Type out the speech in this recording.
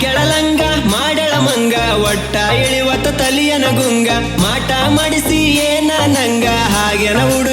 ಕೆಳಲಂಗ ಮಾಡಳ ಮಂಗ ಒಟ್ಟ ಇಳಿವತ್ತ ತಲಿಯನ ಗುಂಗ ಮಾಟ ಮಾಡಿಸಿ ಏನ ನಂಗ ಹಾಗೆನ ಉಡು